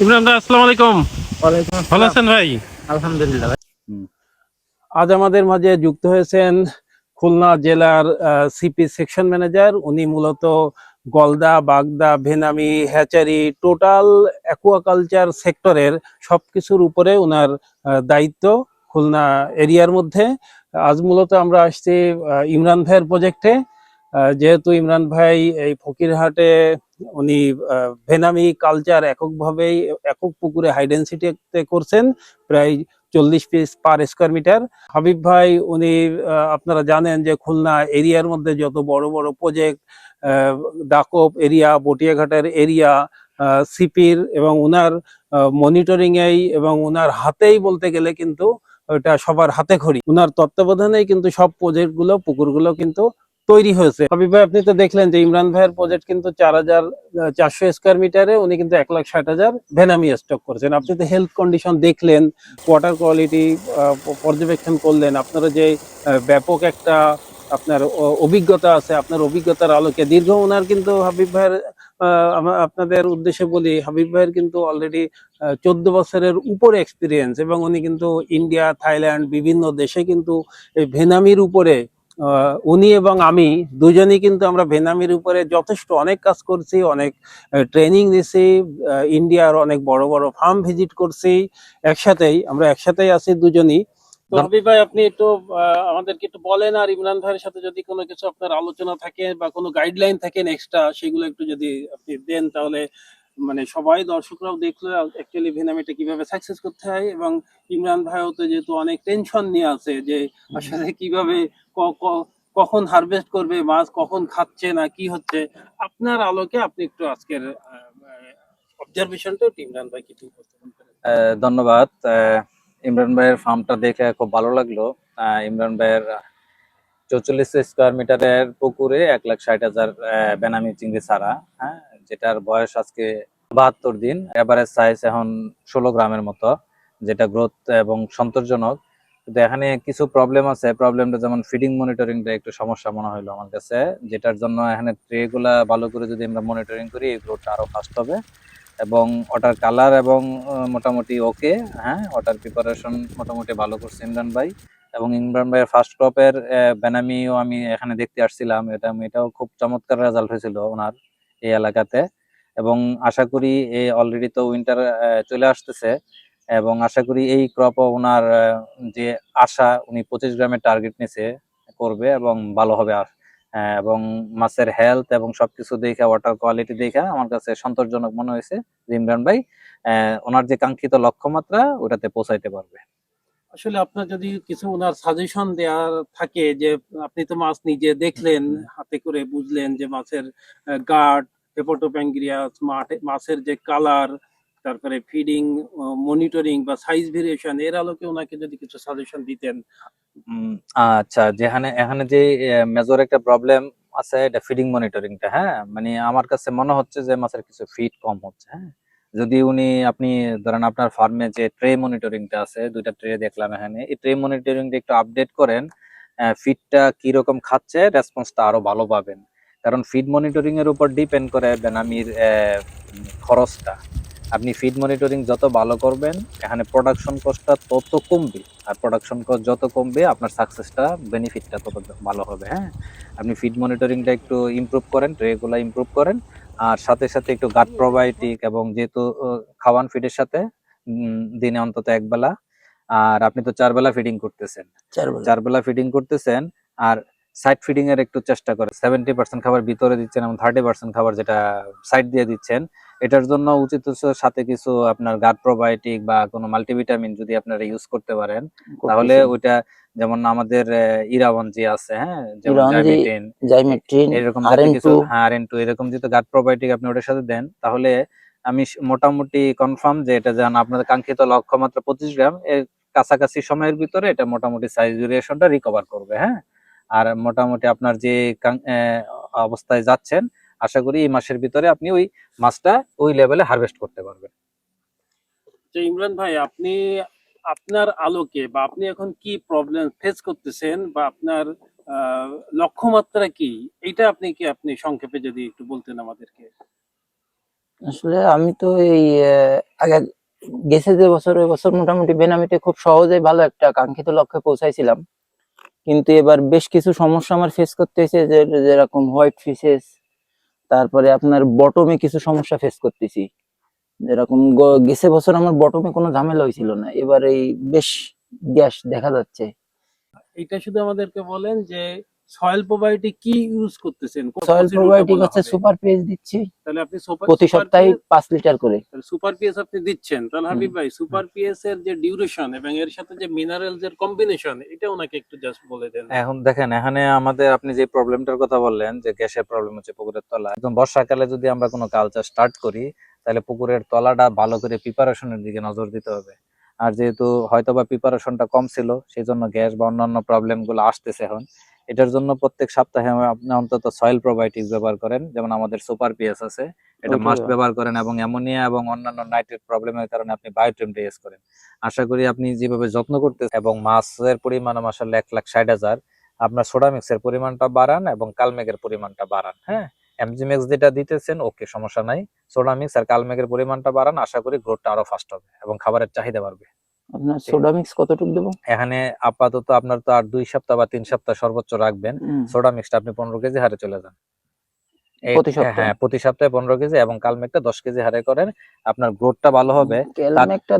ইমরান ভাই আসসালামু আলাইকুম। ভালো আছেন ভাই? আলহামদুলিল্লাহ আজ আমাদের মাঝে যুক্ত হয়েছেন খুলনা জেলার সিপি সেকশন ম্যানেজার উনি মূলত গলদা বাগদা ভেনামি হ্যাচারি টোটাল অ্যাকুয়াকালচার সেক্টরের সবকিছুর উপরে ওনার আহ, দায়িত্ব খুলনা এরিয়ার মধ্যে। আজ মূলত আমরা আসছি আহ, ইমরান ভাইয়ের প্রজেক্টে যেহেতু ইমরান ভাই এই ফকিরহাটে উনি ভেনামি কালচার এককভাবেই, একক পুকুরে হাইডেন্সিটিতে করছেন, প্রায় চল্লিশ piece per square metre Habib ভাই, উনি আপনারা জানেন যে খুলনা এরিয়ার মধ্যে যত বড় বড় প্রজেক্ট ডাকপ এরিয়া, বটিয়াঘাটের এরিয়া সিপির এবং উনার মনিটরিং এই এবং উনার হাতেই বলতে গেলে কিন্তু ওটা সবার হাতে খড়ি। উনার তত্ত্বাবধানেই কিন্তু সব প্রজেক্টগুলো, পুকুরগুলো কিন্তু তৈরি হয়েছে। হাবিব ভাই, আপনি তো দেখলেন যে ইমরান ভাইয়ের প্রজেক্ট কিন্তু চার হাজার চারশো স্কোয়ার মিটারে উনি কিন্তু এক লাখ ষাট হাজার ভেনামি স্টক করেছেন। আপনি তো হেলথ কন্ডিশন দেখলেন ওয়াটার কোয়ালিটি পর্যবেক্ষণ করলেন। আপনারা যে ব্যাপক একটা আপনার অভিজ্ঞতা আছে, আপনার অভিজ্ঞতার আলোকে। দীর্ঘ ওনার কিন্তু হাবিব ভাইয়ের আপনাদের উদ্দেশ্যে বলি, হাবিব ভাইয়ের কিন্তু অলরেডি চোদ্দ বছরের উপরে এক্সপিরিয়েন্স এবং উনি কিন্তু ইন্ডিয়া থাইল্যান্ড বিভিন্ন দেশে কিন্তু এই ভেনামির উপরে উনি এবং আমি দুজনেই কিন্তু আমরা ভেনামির উপরে যথেষ্ট অনেক কাজ করছি অনেক ট্রেনিং নিছি ইন্ডিয়ার অনেক বড় বড় ফার্ম ভিজিট করছি একসাথেই আমরা একসাথেই আছি দুজনই। তো হাবিব ভাই আপনি একটু আমাদেরকে একটু বলেন আর ইমরান ভাইয়ের সাথে যদি কোনো কিছু আপনার আলোচনা থাকে বা কোনো গাইডলাইন থাকেন এক্সট্রা সেগুলো একটু যদি আপনি দেন তাহলে মানে সবাই দর্শকরাও দেখলে অ্যাকচুয়ালি ভেনামিটা কীভাবে সাকসেস করতে হয় এবং ইমরান ভাইও তো যেহেতু অনেক টেনশন নিয়ে আছে যে আসলে কীভাবে ক- ক- কখন হারভেস্ট করবে মাছ কখন খাচ্ছে না কি হচ্ছে? আপনার আলোকে আপনি একটু আজকের অবজারভেশনটা ইমরান ভাই আহ, ধন্যবাদ। ইমরান ভাইয়ের ফার্মটা দেখে খুব ভালো লাগল। ইমরান ভাইয়ের চৌচল্লিশ স্কোয়ার মিটারের পুকুরে এক লাখ ষাট হাজার বেনামি চিংড়ি ছাড়া হ্যাঁ? যেটার বয়স আজকে বাহাত্তর দিন এভারেজ সাইজ এখন ষোলো গ্রামের মতো, যেটা গ্রোথ এবং সন্তোষজনক। কিন্তু এখানে কিছু প্রবলেম আছে প্রবলেমটা যেমন ফিডিং মনিটরিংটা একটু সমস্যা মনে হলো আমার কাছে, যেটার জন্য এখানে ট্রে গুলা ভালো করে যদি আমরা মনিটরিং করি, এই গ্রোথটা আরও ফাস্ট হবে। এবং ওটার কালার এবং মোটামুটি ওকে হ্যাঁ ওটার প্রিপারেশন মোটামুটি ভালো করছে ইমরান ভাই। এবং ইমরান ভাইয়ের ফার্স্ট ক্রপের বেনামিও আমি এখানে দেখতে আসছিলাম, এটা, এটাও খুব চমৎকার রেজাল্ট হয়েছিল ওনার। এই এলাকাতে। এবং আশা করি এই অলরেডি তো উইন্টার চলে আসতেছে। এবং আশা করি এই ক্রপ ওনার যে আশা উনি পঁচিশ গ্রামের টার্গেট নিছে করবে এবং ভালো হবে আর। আহ, এবং মাছের হেলথ এবং সবকিছু দেখে ওয়াটার কোয়ালিটি দেখে আমার কাছে সন্তোষজনক মনে হয়েছে ইমরান ভাই ওনার যে কাঙ্ক্ষিত লক্ষ্যমাত্রা ওটাতে পৌঁছাইতে পারবে। আসলে আপনার যদি কিছু ওনার সাজেশন দেওয়ার থাকে যে, আপনি তো মাছ নিজে দেখলেন, হাতে করে বুঝলেন যে মাছের গার্ড হেপোটোপ্যাঙ্ক্রিয়াস মাছের যে কালার তারপরে ফিডিং মনিটরিং বা সাইজ ভেরিয়েশন এর আলোকে ওনাকে যদি কিছু সাজেশন দিতেন। আচ্ছা যেখানে, এখানে যে মেজর একটা প্রবলেম আছে, এটা ফিডিং মনিটরিংটা হ্যাঁ? মানে আমার কাছে মনে হচ্ছে যে মাছের কিছু ফিড কম হচ্ছে হ্যাঁ? যদি উনি, আপনি ধরেন আপনার ফার্মে যে ট্রে মনিটরিংটা আছে, দুইটা ট্রে দেখলাম এখানে, এই ট্রে মনিটরিংটা একটু আপডেট করেন ফিডটা কি রকম খাচ্ছে, রেসপন্সটা আরও ভালো পাবেন। কারণ ফিড মনিটরিং এর উপর ডিপেন্ড করে বেনামির খরচটা। আপনি ফিড মনিটরিং যত ভালো করবেন, এখানে প্রোডাকশন কস্টটা তত কমবে। আর প্রোডাকশন কস্ট যত কমবে, আপনার সাকসেসটা বেনিফিটটা তত ভালো হবে হ্যাঁ? আপনি ফিড মনিটরিংটা একটু ইমপ্রুভ করেন, ট্রেগুলো ইমপ্রুভ করেন আর সাথে সাথে একটু গাট প্রোবায়োটিক এবং যেহেতু খাওয়ান ফিডের সাথে দিনে অন্তত একবেলা আর আপনি তো চার বেলা ফিডিং করতেছেন। চার বেলা। ফিডিং করতেছেন আর সাইড ফিডিং এর একটু চেষ্টা করে। সেভেন্টি পার্সেন্ট খাবার ভিতরে দিচ্ছেন এবং থার্টি পার্সেন্ট খাবার যেটা সাইড দিয়ে দিচ্ছেন এটার জন্য উচিত সাথে কিছু আপনার গাট প্রোবায়োটিক বা কোনো মাল্টিভিটামিন যদি আপনারা ইউজ করতে পারেন তাহলে ওইটা যেমন আমাদের যে আছে হ্যাঁ? যেমন জাইমেট্রিন এরকম কিছু হ্যাঁ আর এরকম প্রোবায়োটিক আপনি ওটার সাথে দেন তাহলে আমি মোটামুটি কনফার্ম যে এটা যেন আপনাদের কাঙ্ক্ষিত লক্ষ্যমাত্রা পঁচিশ গ্রাম এর কাছাকাছি সময়ের ভিতরে এটা মোটামুটি সাইজ ভেরিয়েশনটা রিকভার করবে হ্যাঁ? আর মোটামুটি আপনার যে আহ, অবস্থায় যাচ্ছেন আশা করি এই মাসের ভিতরে আপনি ওই মাছটা ওই লেভেলে হারভেস্ট করতে পারবেন। ইমরান ভাই আপনি আপনার আলোকে বা আপনি এখন কি প্রবলেম ফেস করতেছেন বা আপনার আহ, লক্ষ্যমাত্রা কি? এটা আপনি কি আপনি সংক্ষেপে যদি একটু বলতেন আমাদেরকে। আসলে আমি তো এই আহ, আগে গেছে যে বছর ওই বছর মোটামুটি বেনামিতে খুব সহজে ভালো একটা কাঙ্ক্ষিত লক্ষ্যে পৌঁছাইছিলাম। কিন্তু এবার বেশ কিছু সমস্যা আমার ফেস করতে হয়েছে, যে, যেরকম হোয়াইট ফিসেস তারপরে আপনার বটমে কিছু সমস্যা ফেস করতেছি। যেরকম গেছে বছর আমার বটমে কোনো ঝামেলা হয়েছিল না। এবার এই বেশ গ্যাস দেখা যাচ্ছে। এটা শুধু আমাদেরকে বলেন যে সয়েল প্রোবায়োটিক কি ইউজ করতেছেন? সয়েল প্রোবায়োটিক হচ্ছে সুপার পেজ দিচ্ছি। তাহলে আপনি সুপার প্রতি সপ্তাহে পাঁচ লিটার করে। সুপার পিএস আপনি দিচ্ছেন। তাহলে হাবিব ভাই সুপার পিএস এর যে ডিউরেশন এবং এর সাথে যে মিনারেলস এর কম্বিনেশন এটা ওনাকে একটু জাস্ট বলে দেন। এখন দেখেন এখানে আমাদের আপনি যে প্রবলেমটার কথা বললেন যে গ্যাসের প্রবলেম হচ্ছে পুকুরের তলা একদম বর্ষাকালে যদি আমরা কোনো কালচার স্টার্ট করি তাহলে পুকুরের তলাটা ভালো করে প্রিপারেশনের দিকে নজর দিতে হবে। আর যেহেতু হয়তোবা প্রিপারেশনটা কম ছিল সেই জন্য গ্যাস বা অন্যান্য প্রবলেমগুলো আসতেছে এখন। এটার জন্য প্রত্যেক সপ্তাহে আপনি অন্তত সয়েল প্রোবায়োটিক্স ব্যবহার করেন যেমন আমাদের সুপার পিএস আছে এটা মাস্ট ব্যবহার- করেন এবং অ্যামোনিয়া এবং অন্যান্য নাইট্রেট প্রবলেমের কারণে আপনি বায়োটিম ইউজ করেন। আশা করি আপনি যেভাবে যত্ন করতে এবং মাছের পরিমাণ মাসাল্লাহ এক লাখ ষাট হাজার আপনার সোডামিক্সের পরিমাণটা বাড়ান এবং কালমেঘের পরিমাণটা বাড়ান হ্যাঁ? এমজিমেক্স যেটা দিতেছেন ওকে সমস্যা নাই। সোডামিক্স আর কালমেঘের পরিমাণটা বাড়ান আশা করি গ্রোথটা আরও ফাস্ট হবে এবং খাবারের চাহিদা বাড়বে। আপনার সোডা মিক্স কতটুকু দেবো? এখানে আপাতত আপনার তো আর দুই সপ্তাহ বা তিন সপ্তাহ সর্বোচ্চ রাখবেন। সোডা মিক্সটা আপনি পনেরো কেজি হারে চলে যান। প্রতি সপ্তাহে? হ্যাঁ প্রতি সপ্তাহে পনেরো কেজি এবং কালমেঘটা দশ কেজি হারে করেন। আপনার গ্রোথটা ভালো হবে।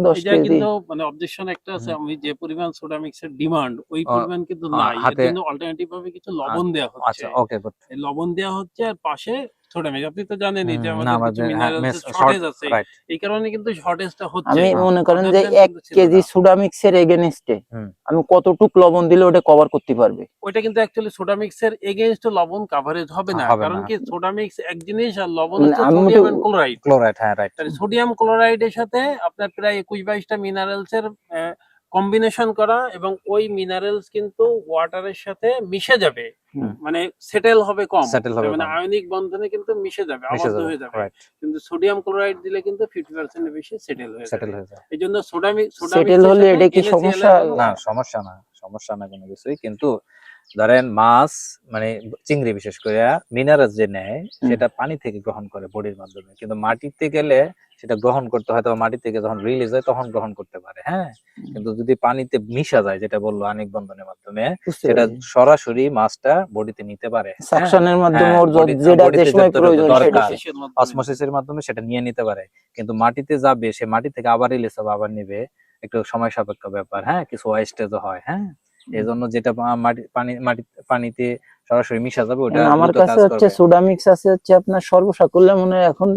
দশ কেজি। কিন্তু মানে অবজেকশন একটা আছে। আমি যে পরিমাণ সোডা মিক্সের ডিমান্ড ওই পরিমাণ কিন্তু নাই। এর জন্য অল্টারনেটিভ ভাবে কিছু লবণ দেওয়া হচ্ছে। আচ্ছা ওকে গুড লবণ দেওয়া হচ্ছে আর পাশে মিক্স আপনি তো জানেনই যে আমাদের মিনারেলস শর্টেজ আছে। এই কারণে কিন্তু শর্টেজটা হচ্ছে আমি হ্যাঁ, মনে করেন যে আমাদের এক কিন্তু ছিল কেজি আমি কতটুক লবণ দিলে ওটা কভার করতে পারবে? ওইটা কিন্তু অ্যাকচুয়ালি সোডা মিক্সের এগেইনস্ট লবণ কভারেজ হবে না। কারণ কি সোডা মিক্স এক জিনিস আর লবণ হচ্ছে সোডিয়াম এন্ড ক্লোরাইড ক্লোরাইড হ্যাঁ রাইট তাহলে সোডিয়াম ক্লোরাইডের সাথে আপনার প্রায় একুশ বাইশটা মিনারেলস এর কম্বিনেশন করা এবং ওই মিনারেলস কিন্তু ওয়াটারের সাথে মিশে যাবে। মানে সেটেল হবে কম। সেটেল হবে মানে আয়নিক বন্ধনে কিন্তু মিশে যাবে আবদ্ধ হয়ে যাবে। কিন্তু সোডিয়াম ক্লোরাইড দিলে কিন্তু ফিফটি পার্সেন্ট বেশি সেটেল হয়ে সেটেল হয়ে যায় এইজন্য সোডা সোডা Settle হলে এটা কি সমস্যা? না সমস্যা না সমস্যা না কোনো কিছুই। কিন্তু ধরেন মাছ মানে চিংড়ি বিশেষ করে মিনারেলস যে নেয় সেটা পানি থেকে গ্রহণ করে বডির মাধ্যমে। কিন্তু মাটিতে গেলে সেটা গ্রহণ করতে হয়তো মাটি থেকে যখন রিলিজ হয় তখন গ্রহণ করতে পারে হ্যাঁ? কিন্তু যদি পানিতে মিশা যায় যেটা বলল আনিক বন্ধনের মাধ্যমে সেটা সরাসরি মাছটা বডিতে নিতে পারে হ্যাঁ? সাকশনের মাধ্যমে হ্যাঁ, ওর যেটা যে সময় প্রয়োজন সেটা। অসমোসিসের মাধ্যমে। সেটা নিয়ে নিতে পারে। কিন্তু মাটিতে যাবে সে মাটি থেকে আবার রিলিজ হবে আবার নিবে। একটু সময় সাপেক্ষ ব্যাপার হ্যাঁ? কিছু ওয়েস্টেজও হয় হ্যাঁ? এই জন্য যেটা মাটি পানি মাটি পানিতে সরাসরি মিশা যাবে ওটা আমার কাছে হচ্ছে করবে। সোডা মিক্স আছে হচ্ছে আপনার সর্বসাকুল্যে মনে হয় এখন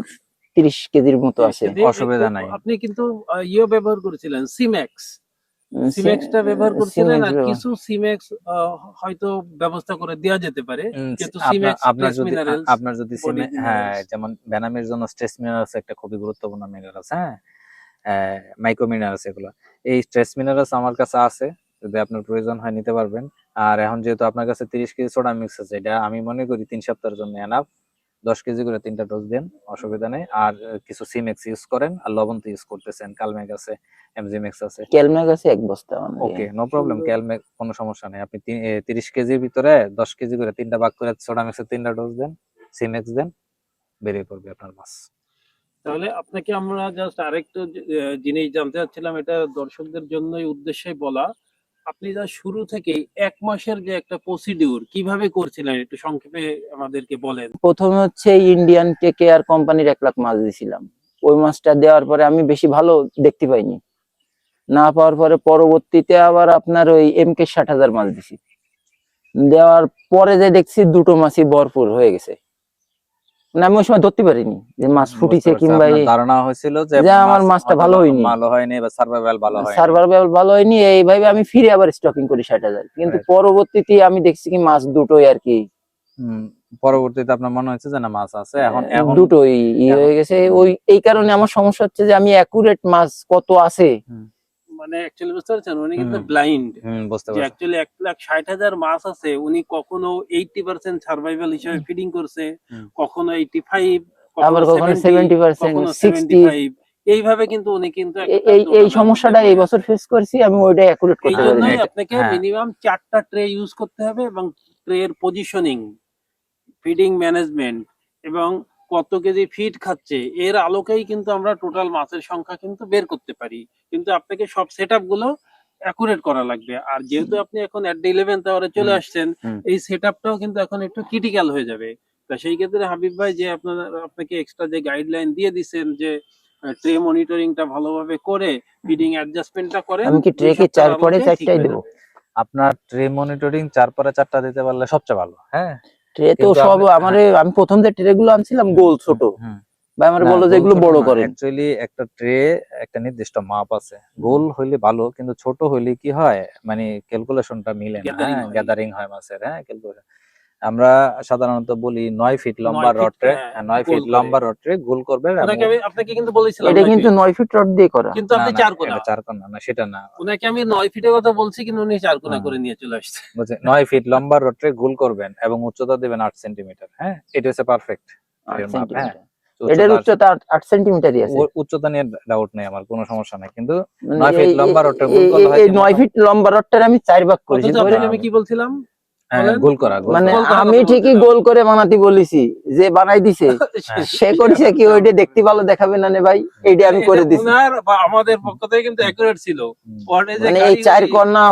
তিরিশ কেজির মতো আছে। অসুবিধা নাই। আপনি কিন্তু ইয়ে ব্যবহার করেছিলেন সিম্যাক্স উম, সিম্যাক্সটা ব্যবহার করছিলেন আর কিছু সিম্যাক্স হয়তো ব্যবস্থা করে দেওয়া যেতে পারে। যেহেতু আপনার- যদি আপনার যদি হ্যাঁ যেমন ভ্যানামের জন্য স্ট্রেস মিনারেলস একটা খুবই গুরুত্বপূর্ণ মিনারেলস হ্যাঁ? মাইক্রো মিনারেলস এগুলো। এই স্ট্রেস মিনারেলস আমার কাছে আছে। যদি আপনার প্রয়োজন হয় নিতে পারবেন। আর এখন যেহেতু আপনার কাছে তিরিশ কেজি সোডা মিক্স আছে এটা আমি মনে করি তিন সপ্তাহের জন্য এনাফ দশ কেজি করে তিনটা ডোজ দেন অসুবিধা নেই। আর কিছু সিমেক্স ইউজ করেন আর লবণ তো ইউজ করতেছেন কালমেক আছে এমজিমেক্স আছে। ক্যালমেক আছে এক বস্তা ওকে নো প্রবলেম। ক্যালমেক কোনো সমস্যা নেই। আপনি তিরিশ কেজির ভিতরে দশ কেজি করে তিনটা ভাগ করে সোডা মিক্সের তিনটা ডোজ দেন সিমেক্স দেন বেরিয়ে পড়বে আপনার মাছ। তাহলে আপনাকে আমরা জাস্ট আরেকটা জিনিস জানতে চাচ্ছিলাম এটা দর্শকদের জন্যই উদ্দেশ্যে বলা। আপনি যা শুরু থেকে এক মাসের যে একটা প্রসিডিউর কীভাবে করছিলেন একটু সংক্ষেপে আমাদেরকে বলেন? প্রথমে হচ্ছে ইন্ডিয়ান কে আর কোম্পানির এক লাখ মাছ দিয়েছিলাম ওই মাছটা দেওয়ার পরে আমি বেশি ভালো দেখতে পাইনি। না পাওয়ার পরে পরবর্তীতে আবার আপনার ওই এম কে ষাট হাজার মাছ দিছি। দেওয়ার পরে যে দেখছি দুটো মাছই ভরপুর হয়ে গেছে। মানে আমি ওই সময় ধরতে পারিনি যে মাছ ফুটিছে কিংবা ধারণা হয়েছিল যে আমার মাছটা ভালো হয়নি। ভালো হয়নি বা সার্ভাইভাল ভালো হয়নি। সার্ভার ভালো হয়নি এইভাবে আমি ফিরে আবার স্টকিং করি ষাট হাজার। কিন্তু পরবর্তীতে আমি দেখছি কি মাছ দুটোই আর কি। পরবর্তীতে আপনার মনে হচ্ছে যে না মাছ আছে এখন এখন দুটোই ই হয়ে গেছে। ওই এই কারণে আমার সমস্যা হচ্ছে যে আমি অ্যাকুরেট মাছ কত আছে। মানে অ্যাকচুয়ালি বুঝতে পারছেন? উনি কিন্তু ব্লাইন্ড বুঝতে পারছি। অ্যাকচুয়ালি এক লাখ ষাট হাজার মাছ আছে উনি কখনো এইটটি পার্সেন্ট সার্ভাইভাল হিসেবে ফিডিং করছে কখনো এইটি ফাইভ আবার কখনো সেভেন্টি পার্সেন্ট সিক্সটি এইভাবে কিন্তু উনি কিন্তু এই এই সমস্যাটা এই বছর ফেস করছি আমি ওইটা অ্যাকুরেট করতে হ্যাঁ, পারি আপনাকে হ্যাঁ। মিনিমাম চারটা ট্রে ইউজ করতে হবে এবং ট্রে এর পজিশনিং ফিডিং ম্যানেজমেন্ট এবং কত কেজি ফিড খাচ্ছে এর আলোকেই কিন্তু আমরা টোটাল মাছের সংখ্যা কিন্তু বের করতে পারি। কিন্তু আপনাকে সব সেটগুলো অ্যাকুরেট করা লাগবে। আর যেহেতু আপনি এখন অ্যাট দ্য ইলেভেন্থ আওয়ারে চলে আসছেন এই সেট আপটাও কিন্তু এখন একটু ক্রিটিক্যাল হয়ে যাবে। তা সেই ক্ষেত্রে হাবিব ভাই যে আপনার আপনাকে এক্সট্রা যে গাইডলাইন দিয়ে দিচ্ছেন যে ট্রে মনিটরিংটা ভালোভাবে করে ফিডিং অ্যাডজাস্টমেন্টটা করেন আমি কি ট্রে কি চার পরে চারটাই দেবো। আপনার ট্রে মনিটরিং চার পরে চারটা দিতে পারলে সবচেয়ে ভালো হ্যাঁ? ট্রে তো সব আমার আমি প্রথম যে ট্রে গুলো আনছিলাম গোল ছোট। ভাই আমার বলো যে এগুলো বড় করে অ্যাকচুয়ালি একটা ট্রে একটা নির্দিষ্ট মাপ আছে। গোল হইলে ভালো কিন্তু ছোট হইলে কি হয়? মানে ক্যালকুলেশনটা মিলে না। হয়। গ্যাদারিং হয় মাছের হ্যাঁ ক্যালকুলেশন আমরা সাধারণত বলি নয় ফিট লম্বা রড ট্রে হ্যাঁ, নয় ফিট লম্বা রড গোল করবে আপনাকে কিন্তু বলেছিলাম এটা নয় কিন্তু নয় ফিট রড দিয়ে করা। কিন্তু আপনি চার কোনা চার কোনা না সেটা না। ওনাকে আমি নয় ফিটের কথা বলছি কিন্তু উনি চার কোনা করে নিয়ে চলে আসছে। বুঝছেন? নয় ফিট লম্বা রড গোল করবেন এবং উচ্চতা দেবেন আট সেন্টিমিটার হ্যাঁ? এটা হচ্ছে পারফেক্ট হ্যাঁ। এটার উচ্চতা আট- আট সেন্টিমিটারই আছে। উচ্চতা নিয়ে ডাউট নেই আমার কোনো সমস্যা নাই। কিন্তু মানে নয় এই- লম্বা রডটা গোল এই- করলে হয় এই নয় ফিট লম্বা রডটার আমি চার ভাগ করেছি আমি কি বলছিলাম? হ্যাঁ। গোল করা মানে আমি ঠিকই গোল করে বানাতে বলেছি যে বানাই দিছে হ্যাঁ। সে করেছে কি ওইটা দেখতে ভালো দেখাবে না নে ভাই? এইটা আমি করে দিছি। আমাদের পক্ষ থেকে কিন্তু অ্যাকুরেট ছিল। মানে এই চার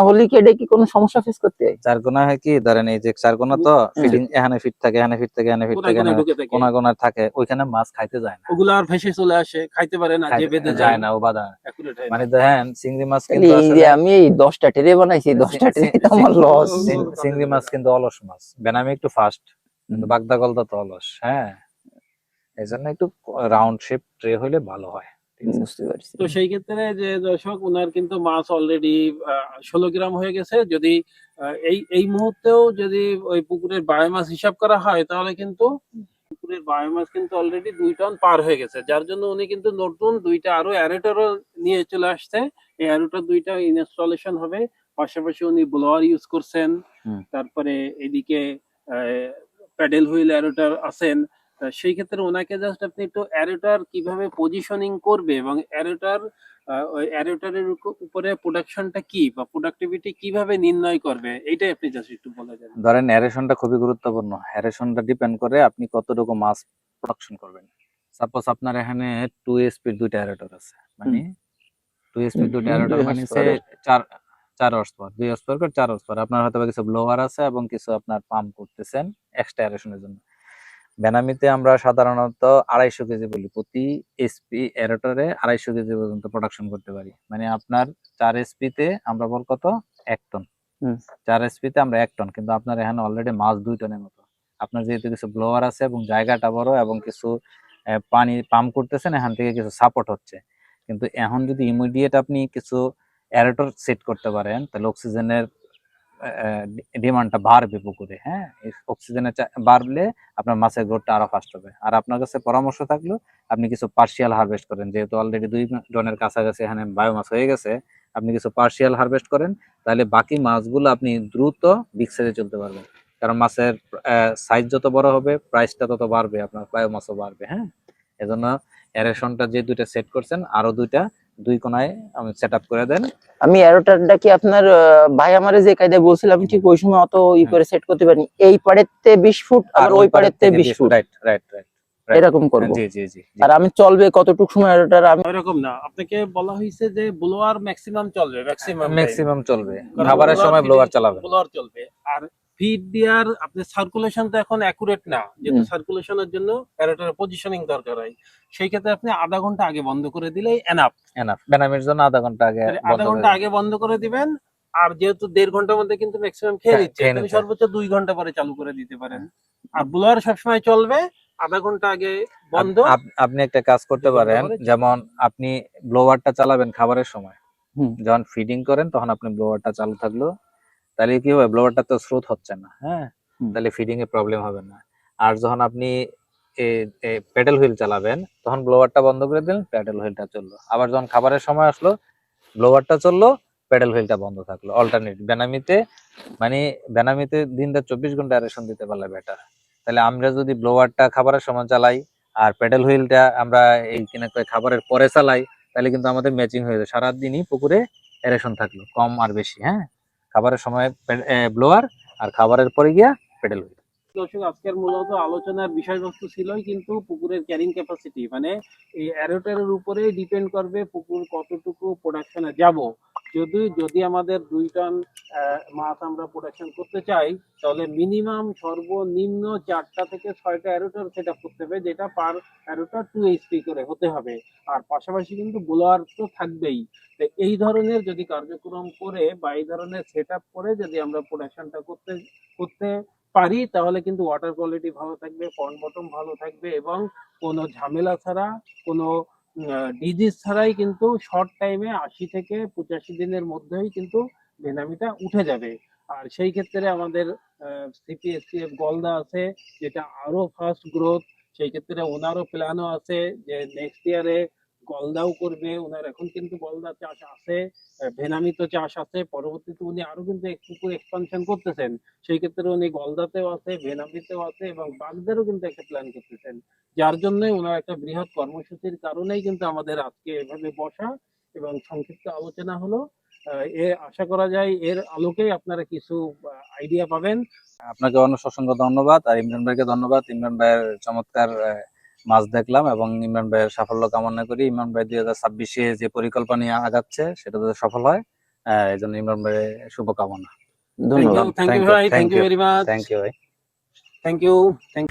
হলি কি এটা কি কোনো সমস্যা ফেস করতে? চার কোনা হয় কি ধরেন এই যে চার কোনা তো ফিটিং এখানে ফিট থাকে এখানে ফিট থাকে এখানে ফিট থাকে থাকে। কোনা কোনা থাকে। ওইখানে মাছ খাইতে যায় না। ওগুলো আর ভেসে চলে আসে খাইতে পারে না যে বেঁধে যায় না ও বাধা। হয়। মানে দেখেন চিংড়ি মাছ কিন্তু আমি এই দশটা ট্রে বানাইছি দশটা ট্রে তো আমার লস চিংড়ি মাছ কিন্তু অলস মাছ। বেনামি একটু ফাস্ট কিন্তু বাগদা গলদা তো অলস হ্যাঁ? এই জন্য একটু রাউন্ড শেপ ট্রে হইলে ভালো হয় বুঝতে পারছি। তো সেই ক্ষেত্রে যে দর্শক ওনার কিন্তু মাছ অলরেডি ষোলো গ্রাম হয়ে গেছে। যদি এই এই মুহূর্তেও যদি ওই পুকুরের বায়োমাস হিসাব করা হয় তাহলে কিন্তু পুকুরের বায়োমাস কিন্তু অলরেডি দুই টন পার হয়ে গেছে। যার জন্য উনি কিন্তু নতুন দুইটা আরও অ্যারেটরও নিয়ে চলে আসছে। এই অ্যারেটর দুইটা ইনস্টলেশন হবে। পাশাপাশি উনি ব্লোয়ার ইউজ করছেন। তারপরে এদিকে প্যাডেল হুইল অ্যারোটার আছেন সেই ক্ষেত্রে ওনাকে জাস্ট আপনি একটু অ্যারোটার কীভাবে পজিশনিং করবে এবং অ্যারোটার ওই অ্যারোটারের উপরে প্রোডাকশনটা কি বা প্রোডাক্টিভিটি কীভাবে নির্ণয় করবে এইটাই আপনি জাস্ট একটু বলে দেন। ধরেন অ্যারেশনটা খুবই গুরুত্বপূর্ণ অ্যারেশনটা ডিপেন্ড করে আপনি কতটুকু মাছ প্রোডাকশন করবেন। সাপোজ আপনার এখানে টু এসপির দুইটা অ্যারেটর আছে মানে টু এসপির দুইটা অ্যারেটর মানে চার চার হর্স পাওয়ার দুই হর্স পাওয়ার করে চার হর্স পাওয়ার আপনার হয়তো কিছু ব্লোয়ার আছে এবং কিছু আপনার পাম্প করতেছেন এক্সট্রা অ্যারেশনের জন্য। বেনামিতে আমরা সাধারণত আড়াইশো কেজি বলি প্রতি এসপি অ্যারেটরে আড়াইশো কেজি পর্যন্ত প্রোডাকশন করতে পারি। মানে আপনার চার এসপি তে আমরা বল কত? এক টন হুম। চার এসপি তে আমরা এক টন কিন্তু আপনার এখানে অলরেডি মাছ দুই টনের মতো। আপনার যেহেতু কিছু ব্লোয়ার আছে এবং জায়গাটা বড় এবং কিছু পানি পাম্প করতেছেন এখান থেকে কিছু সাপোর্ট হচ্ছে। কিন্তু এখন যদি ইমিডিয়েট আপনি কিছু অ্যারেটর সেট করতে পারেন, তাহলে অক্সিজেনের ডিমান্ডটা বাড়বে পুকুরে হ্যাঁ? অক্সিজেনের বাড়লে আপনার মাছের গ্রোথটা আরও ফাস্ট হবে। আর আপনার কাছে পরামর্শ থাকল, আপনি কিছু পার্শিয়াল হারভেস্ট করেন, যেহেতু অলরেডি দুই টনের কাছাকাছি এখানে বায়োমাস হয়ে গেছে, আপনি কিছু পার্শিয়াল হারভেস্ট করেন, তাহলে বাকি মাছগুলো আপনি দ্রুত বিগ সাইজে চলতে পারবেন। কারণ মাছের সাইজ যত বড় হবে প্রাইসটা তত বাড়বে, আপনার বায়োমাসও বাড়বে হ্যাঁ? এজন্য অ্যারেশনটা যে দুইটা সেট করছেন, আরও দুইটা দুই কোনায় আমি সেট আপ করে দেন। আমি অ্যারোটারটা কি আপনার ভাই আমারে যে কায়দায় বলছিলাম ঠিক ওই সময় অত ই করে সেট করতে পারিনি। এই পাড়ের তে বিশ ফুট আর ওই পাড়ের তে বিশ ফুট। রাইট রাইট রাইট এরকম করব। জি জি জি। আর আমি চলবে কতটুক সময় অ্যারোটার আমি এরকম না। আপনাকে বলা হয়েছে যে ব্লোয়ার ম্যাক্সিমাম চলবে ম্যাক্সিমাম ম্যাক্সিমাম চলবে। খাবারের সময় ব্লোয়ার চালাবেন। ব্লোয়ার চলবে। আর ফিড দেওয়ার আপনার সার্কুলেশন তো এখন অ্যাকুরেট না। যেহেতু। সার্কুলেশনের জন্য অ্যারোটার পজিশনিং দরকার হয়। সেই ক্ষেত্রে আপনি আধা ঘণ্টা আগে বন্ধ করে দিলেই এনাফ এনাফ বেনামির জন্য আধা ঘণ্টা আগে আধা ঘণ্টা আগে বন্ধ করে দিবেন আর যেহেতু দেড় ঘণ্টার মধ্যে কিন্তু ম্যাক্সিমাম খেয়ে হ্যাঁ, নিচ্ছে আপনি সর্বোচ্চ দুই ঘণ্টা পরে চালু করে দিতে পারেন। আর ব্লোয়ার সবসময় চলবে আধা ঘণ্টা আগে বন্ধ। আপ- আপ- আপনি একটা কাজ করতে পারেন যেমন আপনি ব্লোয়ারটা চালাবেন খাবারের সময়। যখন ফিডিং করেন তখন আপনি ব্লোয়ারটা চালু থাকল তাহলে কি হবে? ব্লোয়ারটা তো স্রোত হচ্ছে না হ্যাঁ? তাহলে ফিডিং এ প্রবলেম হবে না। আর যখন আপনি প্যাডেল হুইল চালাবেন তখন ব্লোয়ারটা বন্ধ করে দিলেন প্যাডেল হুইলটা চলল। আবার যখন খাবারের সময় আসলো ব্লোয়ারটা চলল প্যাডেল হুইলটা বন্ধ থাকল। অল্টারনেট বেনামিতে মানে বেনামিতে দিনটা চব্বিশ ঘণ্টা অ্যারেশন দিতে পারলে বেটার তাহলে আমরা যদি ব্লোয়ারটা খাবারের সময় চালাই আর প্যাডেল হুইলটা আমরা এই কিনা করে খাবারের পরে চালাই তাহলে কিন্তু আমাদের ম্যাচিং হয়ে যায়। সারাদিনই পুকুরে এরেশন থাকল কম আর বেশি হ্যাঁ? খাবারের সময় ব্লোয়ার আর খাবারের পরে গিয়া পেডেল হুইল দর্শক, আজকের মূলত আলোচনার বিষয়বস্তু ছিলই কিন্তু পুকুরের ক্যারিং ক্যাপাসিটি মানে এই অ্যারোটারের উপরে ডিপেন্ড করবে পুকুর কতটুকু প্রোডাকশনে যাব। যদি যদি আমাদের দুই টন মাছ আমরা প্রোডাকশন করতে চাই, তাহলে মিনিমাম সর্বনিম্ন চারটা থেকে ছয়টা অ্যারোটার সেট আপ করতে হবে, যেটা পার অ্যারোটার টু এইচপি করে হতে হবে। আর পাশাপাশি কিন্তু ব্লোয়ার তো থাকবেই। তো এই ধরনের যদি কার্যক্রম করে বা এই ধরনের সেট আপ করে যদি আমরা প্রোডাকশনটা করতে করতে পারি, তাহলে কিন্তু ওয়াটার কোয়ালিটি ভালো থাকবে পন্ড বটম ভালো থাকবে এবং কোনো ঝামেলা ছাড়া, কোনো ডিজিজ ছাড়াই কিন্তু শর্ট টাইমে আশি থেকে পঁচাশি দিনের মধ্যেই কিন্তু বেনামিটা উঠে যাবে। আর সেই ক্ষেত্রে আমাদের সিপিএসসিএফ গলদা আছে, যেটা আরও ফাস্ট গ্রোথ সেই ক্ষেত্রে ওনারও প্ল্যানও আছে যে নেক্সট ইয়ারে গলদাও করবে, ওনার এখন কিন্তু গলদা চাষ আছে ভেনামি তো চাষ আছে, পরবর্তীতে উনি আরও কিন্তু এক পুকুর এক্সপানশন করতেছেন। সেই ক্ষেত্রে উনি গলদাতেও আছে, ভেনামিতেও আছে এবং বাগদেরও কিন্তু একটা প্ল্যান করতেছেন। যার জন্য ওনার একটা বৃহৎ কর্মসূচির কারণেই কিন্তু আমাদের আজকে এভাবে বসা এবং সংক্ষিপ্ত আলোচনা হলো। এ আশা করা যায় এর আলোকেই আপনারা কিছু আইডিয়া পাবেন। আপনাকে অনেক অসংখ্য ধন্যবাদ, আর ইমরান ভাইকে ধন্যবাদ। ইমরান ভাইয়ের চমৎকার মাছ দেখলাম এবং ইমরান ভাইয়ের সাফল্য কামনা করি। ইমরান ভাই দুই হাজার ছাব্বিশে যে পরিকল্পনা নিয়ে আগাচ্ছে সেটা যাতে সফল হয়। আহ, এই জন্য ইমরান ভাইয়ের শুভকামনা। ধন্যবাদ। থ্যাংক ইউ ভাই thank you very much thank you ভাই। Thank you thank